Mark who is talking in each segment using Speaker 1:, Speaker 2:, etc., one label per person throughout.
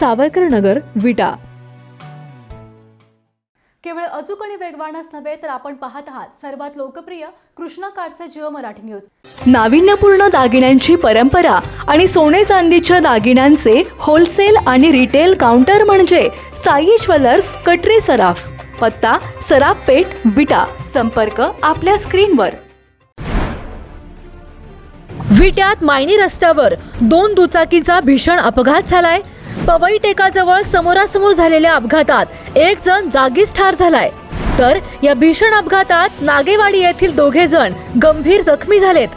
Speaker 1: सावरकर नगर विटा.
Speaker 2: केवळ अचूक आणि वेगवानच नव्हे तर आपण पाहत आहात सर्वात लोकप्रिय कृष्णा काडचे जिओ मराठी न्यूज.
Speaker 1: नाविन्यपूर्ण दागिन्यांची परंपरा आणि सोने चांदीच्या दागिन्यांचे होलसेल आणि रिटेल काउंटर म्हणजे साई ज्वेलर्स कटरे सराफ पत्ता सराफ पेठ विटा. संपर्क आपल्या स्क्रीनवर. विट्यात मायनी रस्त्यावर दोन दुचाकीचा भीषण अपघात झालाय. पवई टेकाजवळ समोरासमोर झालेल्या अपघातात एक जण जागीच ठार झालाय. तर या भीषण अपघातात नागेवाडी येथील दोघे जण गंभीर जखमी झालेत.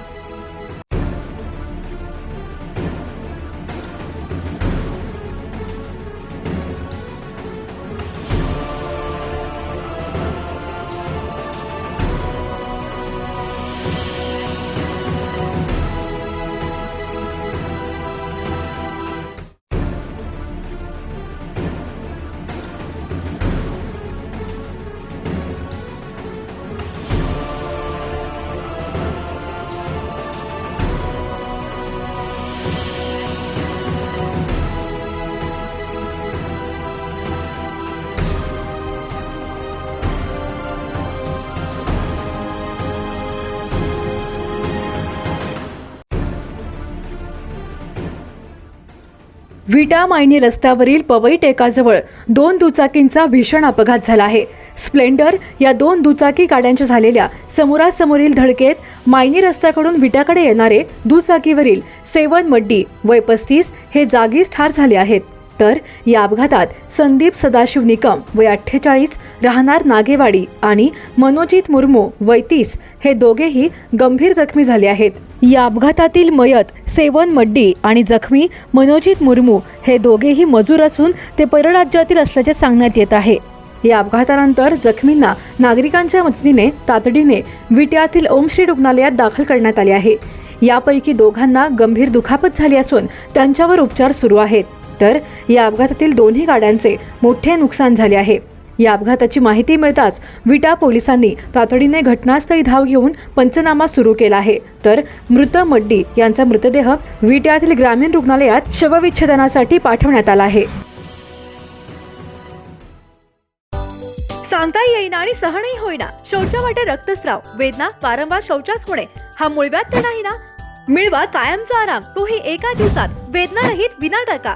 Speaker 1: विटा मायनी रस्त्यावरील पवई टेकाजवळ दोन दुचाकींचा भीषण अपघात झाला आहे. स्प्लेंडर या दोन दुचाकी गाड्यांच्या झालेल्या समोरासमोरील धडकेत मायनी रस्त्याकडून विट्याकडे येणारे दुचाकीवरील सेवन मड्डी वय पस्तीस हे जागीच ठार झाले आहेत. तर या अपघातात संदीप सदाशिव निकम वय अठ्ठेचाळीस राहणार नागेवाडी आणि मनोजित मुर्मू वय तीस हे दोघेही गंभीर जखमी झाले आहेत. या अपघातातील मयत सेवन मड्डी आणि जखमी मनोजित मुर्मू हे दोघेही मजूर असून ते परराज्यातील असल्याचे सांगण्यात येत आहे. या अपघातानंतर जखमींना नागरिकांच्या मदतीने तातडीने विट्यातील ओमश्री रुग्णालयात दाखल करण्यात आले आहे. यापैकी दोघांना गंभीर दुखापत झाली असून त्यांच्यावर उपचार सुरू आहेत. तर या अपघातातील दोन्ही गाड्यांचे मोठे नुकसान झाले आहे. या अपघाताची माहिती मिळताच विटा पोलिसांनी तातडीने घटनास्थळी धाव घेऊन पंचनामा सुरू केला आहे. तर मृत मड्डी यांचा मृतदेह विट्यातील ग्रामीण रुग्णालयात शवविच्छेदनासाठी पाठवण्यात आला आहे. सांगता येईना आणि सहनही होईना. शौचा वाटे रक्तस्राव वेदना वारंवार शौचास होणे हा मूळव्याध तर नाही ना? मिळवा कायमचा आराम. तोही एका दिवसात. वेदना रहित विना टाका